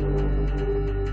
thank you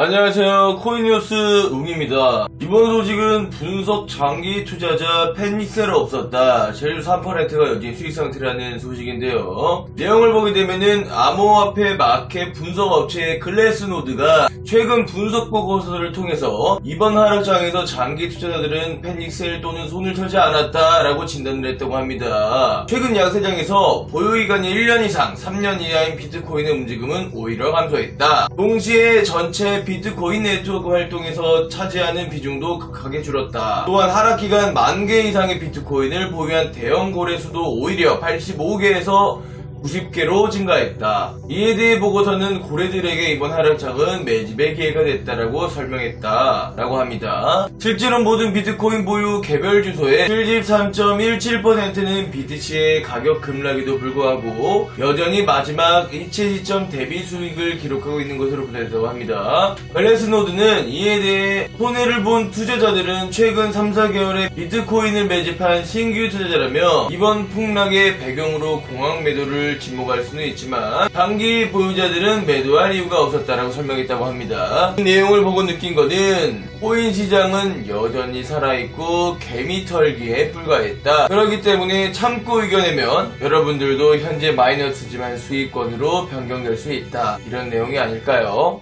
안녕하세요. 코인뉴스 웅입니다. 이번 소식은 분석 장기 투자자 팬닉셀 없었다. 제일 3%가 여전히 수익 상태라는 소식인데요. 내용을 보게 되면은 암호화폐 마켓 분석 업체 글래스노드가 최근 분석 보고서를 통해서 이번 하락장에서 장기 투자자들은 팬닉셀 또는 손을 털지 않았다라고 진단을 했다고 합니다. 최근 양세장에서 보유기간이 1년 이상, 3년 이하인 비트코인의 움직임은 오히려 감소했다. 동시에 전체 비트코인 네트워크 활동에서 차지하는 비중도 극하게 줄었다. 또한 하락 기간 만 개 이상의 비트코인을 보유한 대형 거래수도 오히려 85개에서 90개로 증가했다. 이에 대해 보고서는 고래들에게 이번 하락장은 매집의 기회가 됐다라고 설명했다. 라고 합니다. 실제로 모든 비트코인 보유 개별 주소의 73.17%는 BTC의 가격 급락에도 불구하고 여전히 마지막 일체 시점 대비 수익을 기록하고 있는 것으로 보여졌다고 합니다. 밸런스 노드는 이에 대해 손해를 본 투자자들은 최근 3, 4개월의 비트코인을 매집한 신규 투자자라며 이번 폭락의 배경으로 공황 매도를 지목할 수는 있지만 단기 보유자들은 매도할 이유가 없었다라고 설명했다고 합니다. 이 내용을 보고 느낀 거는 코인 시장은 여전히 살아있고 개미 털기에 불과했다. 그렇기 때문에 참고 이겨내면 여러분들도 현재 마이너스지만 수익권으로 변경될 수 있다. 이런 내용이 아닐까요?